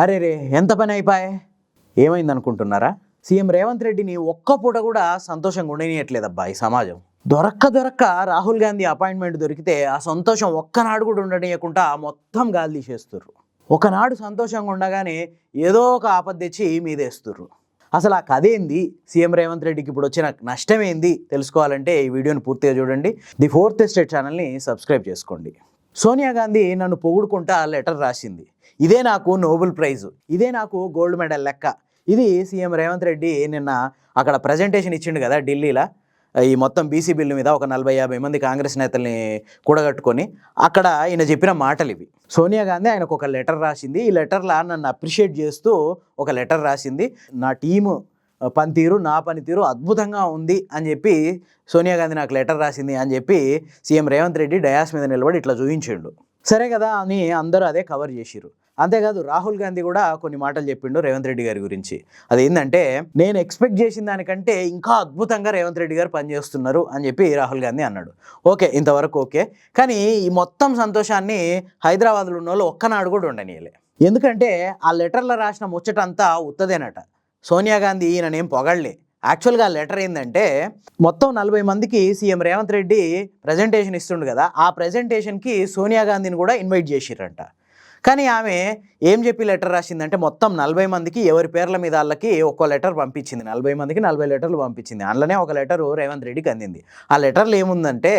అరే రే ఎంత పని అయిపోయే? ఏమైంది అనుకుంటున్నారా సీఎం రేవంత్ రెడ్డిని ఒక్క పూట కూడా సంతోషంగా ఉండనియట్లేదబ్బా ఈ సమాజం. దొరక్క దొరక్క రాహుల్ గాంధీ అపాయింట్మెంట్ దొరికితే ఆ సంతోషం ఒక్కనాడు కూడా ఉండనీయకుండా మొత్తం గాలి తీసేస్తుర్రు. ఒకనాడు సంతోషంగా ఉండగానే ఏదో ఒక ఆపద తెచ్చి మీదేస్తుర్రు. అసలు ఆ కథ ఏంది? సీఎం రేవంత్ రెడ్డికి ఇప్పుడు వచ్చిన నష్టం ఏంది? తెలుసుకోవాలంటే ఈ వీడియోని పూర్తిగా చూడండి. ది ఫోర్త్ ఎస్టేట్ ఛానల్ని సబ్స్క్రైబ్ చేసుకోండి. సోనియా గాంధీ నన్ను పొగుడుకుంటా లెటర్ రాసింది. ఇదే నాకు నోబెల్ ప్రైజ్. ఇదే నాకు గోల్డ్ మెడల్ లెక్క. ఇది సీఎం రేవంత్ రెడ్డి నిన్న అక్కడ ప్రజెంటేషన్ ఇచ్చిండు కదా ఢిల్లీలో? ఈ మొత్తం బీసీ బిల్లు మీద ఒక నలభై యాభై మంది కాంగ్రెస్ నేతల్ని కూడగట్టుకొని అక్కడ ఈయన చెప్పిన మాటలు ఇవి సోనియా గాంధీ ఆయనకు ఒక లెటర్ రాసింది. ఈ లెటర్లో నన్ను అప్రిషియేట్ చేస్తూ ఒక లెటర్ రాసింది. నా టీము పనితీరు నా పనితీరు అద్భుతంగా ఉంది అని చెప్పి సోనియా గాంధీ నాకు లెటర్ రాసింది అని చెప్పి సీఎం రేవంత్ రెడ్డి డయాస్ మీద నిలబడి ఇట్లా చూపించిండు. సరే కదా అని అందరూ అదే కవర్ చేసిరు అంతేకాదు రాహుల్ గాంధీ కూడా కొన్ని మాటలు చెప్పిండు రేవంత్ రెడ్డి గారి గురించి. అదేంటంటే నేను ఎక్స్పెక్ట్ చేసిన దానికంటే ఇంకా అద్భుతంగా రేవంత్ రెడ్డి గారు పనిచేస్తున్నారు అని చెప్పి రాహుల్ గాంధీ అన్నాడు. ఓకే ఇంతవరకు ఓకే. కానీ ఈ మొత్తం సంతోషాన్ని హైదరాబాద్లో ఉన్న వాళ్ళు ఒక్కనాడు కూడా ఉండనియలే. ఎందుకంటే ఆ లెటర్లో రాసిన ముచ్చట అంతా ఉత్తదేనట. సోనియా గాంధీ ఈయననేం పొగళ్ళే యాక్చువల్గా ఆ లెటర్ ఏంటంటే మొత్తం నలభై మందికి సీఎం రేవంత్ రెడ్డి ప్రజెంటేషన్ ఇస్తుండు కదా ఆ ప్రజెంటేషన్కి సోనియా గాంధీని కూడా ఇన్వైట్ చేసిరంట కానీ ఆమె ఏం చెప్పి లెటర్ రాసిందంటే మొత్తం నలభై మందికి ఎవరి పేర్ల మీద వాళ్ళకి ఒక్కో లెటర్ పంపించింది. నలభై మందికి నలభై లెటర్లు పంపించింది. అందులోనే ఒక లెటర్ రేవంత్ రెడ్డికి అందింది. ఆ లెటర్లు ఏముందంటే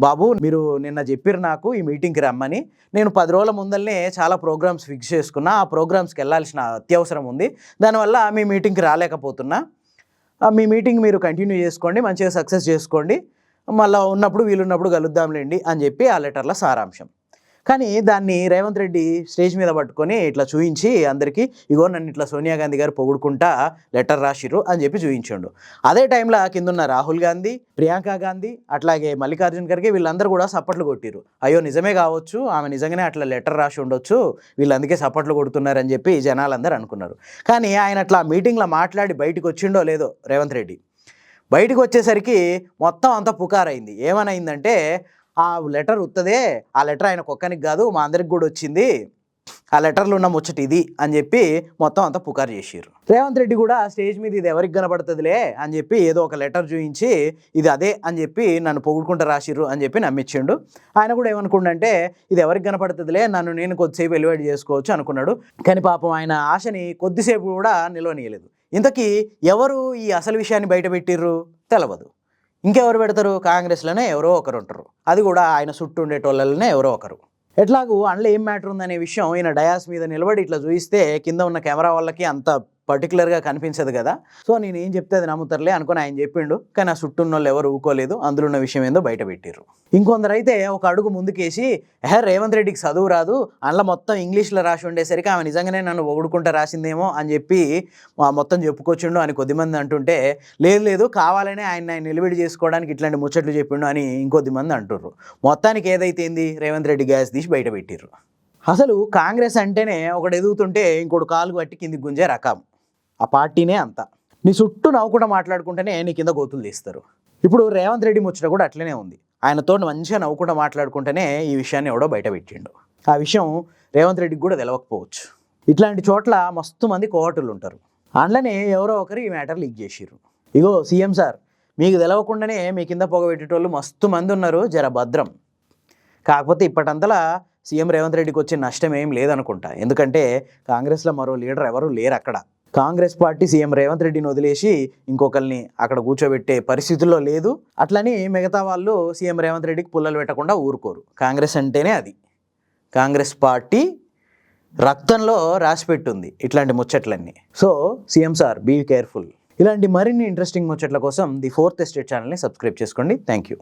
బాబు మీరు నిన్న చెప్పారు నాకు ఈ మీటింగ్కి రమ్మని. నేను పది రోజుల ముందల్నే చాలా ప్రోగ్రామ్స్ ఫిక్స్ చేసుకున్నా. ఆ ప్రోగ్రామ్స్కి వెళ్ళాల్సిన అత్యవసరం ఉంది. దానివల్ల మీ మీటింగ్కి రాలేకపోతున్నా. మీ మీటింగ్ మీరు కంటిన్యూ చేసుకోండి. మంచిగా సక్సెస్ చేసుకోండి. మళ్ళీ ఉన్నప్పుడు వీలున్నప్పుడు కలుద్దాంలేండి అని చెప్పి ఆ లెటర్ల సారాంశం. కానీ దాన్ని రేవంత్ రెడ్డి స్టేజ్ మీద పట్టుకొని ఇట్లా చూయించి అందరికీ ఇగో నన్ను ఇట్లా సోనియా గాంధీ గారు పొగుడుకుంటా లెటర్ రాసిర్రు అని చెప్పి చూయించండు. అదే టైంలో కిందున్న రాహుల్ గాంధీ ప్రియాంక గాంధీ అట్లాగే మల్లికార్జున్ ఖర్గే వీళ్ళందరూ కూడా సప్పట్లు కొట్టిరు అయ్యో నిజమే కావచ్చు ఆమె నిజంగానే అట్లా లెటర్ రాసి ఉండొచ్చు వీళ్ళు అందుకే సప్పట్లు కొడుతున్నారని చెప్పి జనాలందరూ అనుకున్నారు. కానీ ఆయన అట్లా మీటింగ్లో మాట్లాడి బయటకు వచ్చిండో లేదో రేవంత్ రెడ్డి. బయటకు వచ్చేసరికి మొత్తం అంతా పుకారైంది. ఏమనైందంటే ఆ లెటర్ ఉత్తదే ఆ లెటర్ ఆయన కుక్కనికి కాదు మా అందరికి కూడా వచ్చింది. ఆ లెటర్లు ఉన్న ముచ్చట ఇది అని చెప్పి మొత్తం అంతా పుకారు చేసిర్రు. రేవంత్ రెడ్డి కూడా స్టేజ్ మీద ఇది ఎవరికి కనబడుతుందిలే అని చెప్పి ఏదో ఒక లెటర్ చూపించి ఇది అదే అని చెప్పి నన్ను పొగుడుకుంటూ రాసిర్రు అని చెప్పి నమ్మించిండు ఆయన కూడా ఏమనుకుండంటే ఇది ఎవరికి కనపడుతుందిలే నన్ను నేను కొద్దిసేపు ఎలివేట్ చేసుకోవచ్చు అనుకున్నాడు. కానీ పాపం ఆయన ఆశని కొద్దిసేపు కూడా నిలవనీయలేదు. ఇంతకీ ఎవరు ఈ అసలు విషయాన్ని బయట పెట్టిర్రు? తెలవదు. ఇంకెవరు పెడతారు? కాంగ్రెస్లోనే ఎవరో ఒకరు ఉంటారు. అది కూడా ఆయన చుట్టూ ఉండేటోళ్ళనే ఎవరో ఒకరు. ఎట్లాగూ అందులో ఏం మ్యాటర్ ఉందనే విషయం ఈయన డయాస్ మీద నిలబడి ఇట్లా చూయిస్తే కింద ఉన్న కెమెరా వాళ్ళకి అంత పర్టికులర్గా కనిపించదు కదా. సో నేను ఏం చెప్తే అది నమ్ముతారులే అనుకుని ఆయన చెప్పిండు. కానీ ఆ చుట్టూ ఉన్న వాళ్ళు ఎవరు ఊకోలేదు. అందులో ఉన్న విషయం ఏందో బయట పెట్టిర్రు. ఇంకొందరైతే ఒక అడుగు ముందుకేసి ఎహ రేవంత్ రెడ్డికి చదువు రాదు. అందులో మొత్తం ఇంగ్లీష్లో రాసి ఉండేసరికి ఆమె నిజంగానే నన్ను ఒగుడుకుంటా రాసిందేమో అని చెప్పి మొత్తం చెప్పుకొచ్చిండు అని కొద్దిమంది అంటుంటే లేదు లేదు. కావాలనే ఆయన ఆయన నిలబడి చేసుకోవడానికి ఇట్లాంటి ముచ్చట్లు చెప్పిండు అని ఇంకొద్ది మంది అంటుర్రు. మొత్తానికి ఏదైతే ఏంది? రేవంత్ రెడ్డి గ్యాస్ తీసి బయట పెట్టిర్రు. అసలు కాంగ్రెస్ అంటేనే ఒకటి ఎదుగుతుంటే ఇంకోటి కాలు పట్టి కిందికి గుంజే రకం. ఆ పార్టీనే అంత. నీ చుట్టూ నవ్వుకుండా మాట్లాడుకుంటేనే నీ కింద గోతులు తీస్తారు. ఇప్పుడు రేవంత్ రెడ్డి ముచ్చట కూడా అట్లనే ఉంది. ఆయనతో మంచిగా నవ్వుకుండా మాట్లాడుకుంటేనే ఈ విషయాన్ని ఎవడో బయట పెట్టిండు ఆ విషయం రేవంత్ రెడ్డికి కూడా తెలవకపోవచ్చు. ఇట్లాంటి చోట్ల మస్తు మంది కోవటులు ఉంటారు. అందులోనే ఎవరో ఒకరు ఈ మ్యాటర్ లీక్ చేసిరు ఇగో సీఎం సార్ మీకు తెలవకుండానే మీ కింద పొగబెట్టేటోళ్ళు మస్తు మంది ఉన్నారు జర భద్రం. కాకపోతే ఇప్పటంతలా సీఎం రేవంత్ రెడ్డికి వచ్చే నష్టం ఏం లేదనుకుంటా. ఎందుకంటే కాంగ్రెస్లో మరో లీడర్ ఎవరు లేరు అక్కడ కాంగ్రెస్ పార్టీ సీఎం రేవంత్ రెడ్డిని వదిలేసి ఇంకొకరిని అక్కడ కూర్చోబెట్టే పరిస్థితుల్లో లేదు. అట్లని మిగతా వాళ్ళు సీఎం రేవంత్ రెడ్డికి పుల్లలు పెట్టకుండా ఊరుకోరు. కాంగ్రెస్ అంటేనే అది. కాంగ్రెస్ పార్టీ రక్తంలో రాసిపెట్టుంది ఇట్లాంటి ముచ్చట్లన్నీ. So CM sir be careful ఇలాంటి మరిన్ని ఇంట్రెస్టింగ్ ముచ్చట్ల కోసం ది ఫోర్త్ ఎస్టేట్ ఛానల్ని సబ్స్క్రైబ్ చేసుకోండి. Thank you